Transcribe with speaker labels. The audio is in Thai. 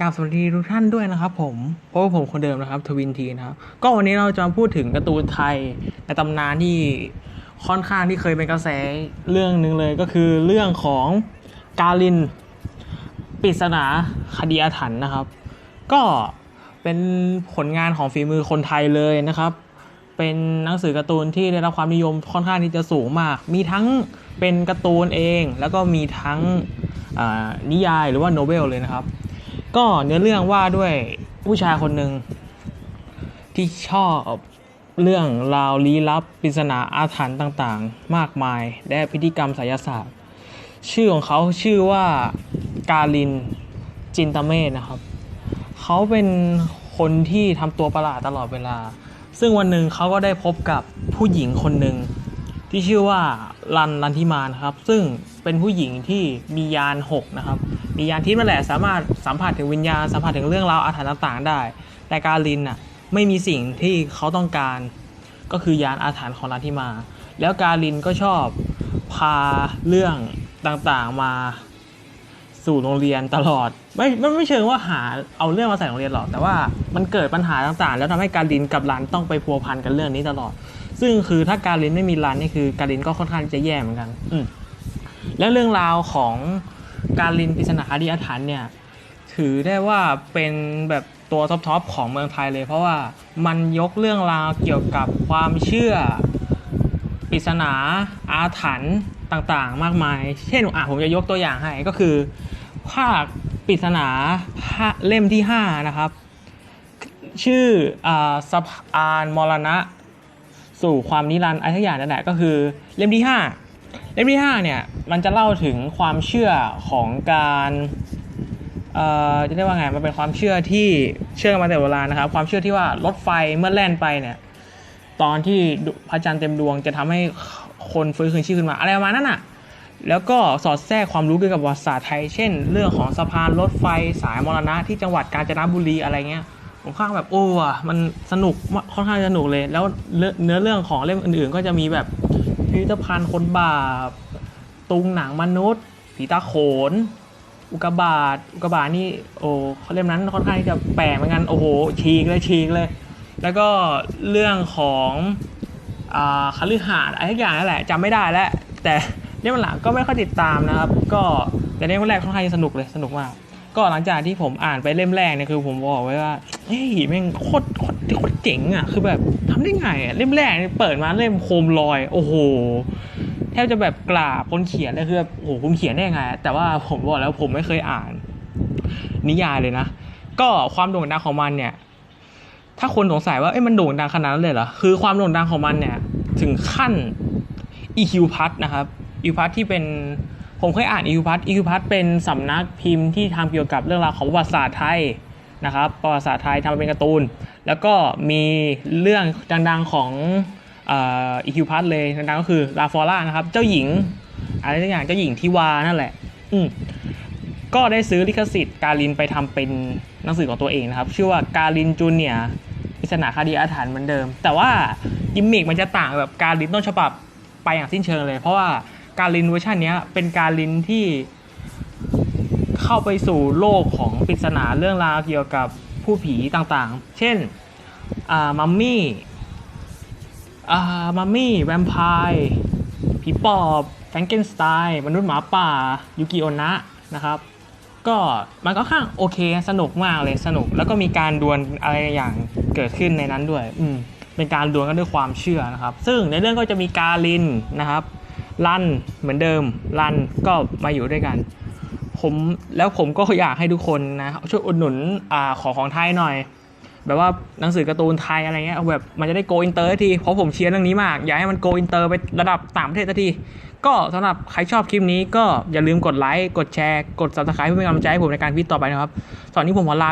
Speaker 1: กราบสวัสดีทุกท่านด้วยนะครับผมเพราะว่าผมคนเดิมนะครับทวินทีนะครับ ก็วันนี้เราจะมาพูดถึงการ์ตูนไทยในตำนานที่ค่อนข้างที่เคยเป็นกระแสเรื่องหนึ่งเลยก็คือเรื่องของกาลินปริศนาคดีอาถรรพ์นะครับ ก็เป็นผลงานของฝีมือคนไทยเลยนะครับ เป็นหนังสือการ์ตูนที่ได้รับความนิยมค่อนข้างที่จะสูงมาก มีทั้งเป็นการ์ตูนเอง แล้วก็มีทั้งนิยายหรือว่าโนเวลเลยนะครับ ก็เนื้อเรื่องว่าด้วยผู้ชายคนหนึ่งที่ชอบเรื่องราวลี้ลับปริศนาอาถรรพ์ต่างๆ มากมาย และพิธีกรรมไสยศาสตร์ ชื่อของเขาชื่อว่ากาลินจินตเมธนะครับ เขาเป็นคนที่ทำตัวประหลาดตลอดเวลา ซึ่งวันหนึ่งเขาก็ได้พบกับผู้หญิงคนหนึ่งที่ชื่อว่ารันรันทิมานครับ ซึ่งเป็นผู้หญิงที่มียานหกนะครับ มียานทิพย์นั่นแหละสามารถสัมผัสถึงวิญญาณสัมผัสถึงเรื่องราวอาถรรพ์ต่างๆได้ แต่กาลินน่ะไม่มีสิ่งที่เขาต้องการ ก็คือยานอาถรรพ์ของรันทิมา แล้วกาลินก็ชอบพาเรื่องต่างๆมาสู่โรงเรียนตลอด ไม่ไม่ไม่เชิงว่าหาเอาเรื่องมาใส่โรงเรียนหรอก แต่ว่ามันเกิดปัญหาต่างๆ แล้วทำให้การลินกับรันต้องไปพัวพันกันเรื่องนี้ตลอด ซึ่งคือถ้าการลินไม่มีรันนี่คือการลินก็ค่อนข้างจะแย่เหมือนกัน อืมแล้วเรื่องราวของ การลินปริศนาคดีอาถรรพ์เนี่ยถือได้ว่าเป็นแบบตัวท็อปๆของเมืองไทยเลย เพราะว่ามันยกเรื่องราวเกี่ยวกับความเชื่อปริศนาอาถรรพ์ต่างๆ มากมาย เช่นอะผมจะยกตัวอย่างให้ก็คือ ภาคปริศนาเล่มที่ 5 นะครับ ชื่ออาสะพานมรณะ สู่ความนิรันดร์อะไรทุกอย่างนั่นแหละก็คือเล่มที่ 5 เล่มที่5เนี่ยมันจะเล่าถึงความเชื่อของการเอ่อจะเรียกว่าไงมันเป็นความเชื่อที่เชื่อกันมาแต่โบราณนะครับ ความเชื่อที่ว่ารถไฟเมื่อแล่นไปเนี่ยตอนที่พระจันทร์เต็มดวงจะทำให้คนฟื้นคืนชีพขึ้นมาอะไรประมาณนั้นอะแล้วก็สอดแทรกความรู้เกี่ยวกับประวัติศาสตร์ไทย เช่น เรื่องของสะพานรถไฟสายมรณะที่จังหวัดกาญจนบุรีอะไรเงี้ยผมข้างแบบโอ้อะมันสนุกค่อนข้างสนุกเลย แล้วเนื้อเนื้อเรื่องของเล่มอื่นๆ ก็จะมีแบบ พิพิธภัณฑ์คนบาปตุงหนังมนุษย์ ผีตาโขน อุกบาตอุกบาตนี่โอ้เขาเล่มนั้นค่อนข้างจะแปลกเหมือนกันโอ้โหฉีกเลยฉีกเลย แล้วก็เรื่องของอ่าคฤหาสน์อะไรทุกอย่างนั่นแหละจำไม่ได้แล้ว แต่เล่มหลังก็ไม่ค่อยติดตามนะครับ ก็แต่เล่มแรกค่อนข้างจะสนุกเลยสนุกมาก ก็หลังจากที่ผมอ่านไปเล่มแรกเนี่ยคือผมบอกไว้ว่าเฮ้ยแม่งโคตรโคตร โคตรเจ๋งอะ คือแบบทำได้ไงอะเล่มแรกเปิดมาเล่มโคมลอย โอ้โหแทบจะแบบกราบคนเขียนเลยคือแบบโอ้โหคุณเขียนได้ยังไง แต่ว่าผมบอกแล้วผมไม่เคยอ่าน นิยายเลยนะ ก็ความโด่งดังของมันเนี่ย ถ้าคนสงสัยว่าเอ้ยมันโด่งดังขนาดนั้นเลยเหรอคือความโด่งดังของมันเนี่ย ถึงขั้น EQ พัทนะครับ EQ พัทที่เป็นผมเคยอ่าน EQ พัท EQ พัทเป็นสำนักพิมพ์ที่ทำเกี่ยวกับเรื่องราวของประวัติศาสตร์ไทย นะครับประวัติศาสตร์ไทยทำมาเป็นการ์ตูน แล้วก็มีเรื่องดังๆของอ่อ EQ พัทเลยดังๆก็คือลาฟอร่านะครับ เจ้าหญิงอะไรทุกอย่างเจ้าหญิงทิวานั่นแหละ อืมก็ได้ซื้อลิขสิทธิ์การินไปทำเป็นหนังสือของตัวเองนะครับ ชื่อว่าการินจูเนียปริศนาคดีอาถรรพ์เหมือนเดิม แต่ว่ากิมมิกมันจะต่างแบบการินต้นฉบับไปอย่างสิ้นเชิงเลย เพราะว่าการินเวอร์ชันนี้เป็นการินที่ เข้าไปสู่โลกของปริศนาเรื่องราวเกี่ยวกับผู้ผีต่างๆ เช่นอ่ามัมมี่อ่ามัมมี่แวมไพร์ผีปอบแฟรงเกนสไตน์มนุษย์หมาป่ายูกิโอนะนะครับก็มันก็ข้างโอเคสนุกมากเลยสนุก แล้วก็มีการดวลอะไรอย่างเกิดขึ้นในนั้นด้วยอืมเป็นการดวลกันด้วยความเชื่อนะครับ ซึ่งในเรื่องก็จะมีกาลินนะครับรันเหมือนเดิมรันก็มาอยู่ด้วยกัน ผมแล้วผมก็อยากให้ทุกคนนะช่วยอุดหนุนอ่าของของไทยหน่อย แบบว่าหนังสือการ์ตูนไทยอะไรเงี้ยแบบมันจะได้โกอินเตอร์ทีเพราะผมเชียร์เรื่องนี้มาก อยากให้มันโกอินเตอร์ไประดับต่างประเทศสักที ก็สำหรับใครชอบคลิปนี้ก็อย่าลืมกดไลค์กดแชร์กดซับสไครป์เพื่อเป็นกำลังใจให้ผมในการพิจต่อไปนะครับตอนนี้ผมขอลา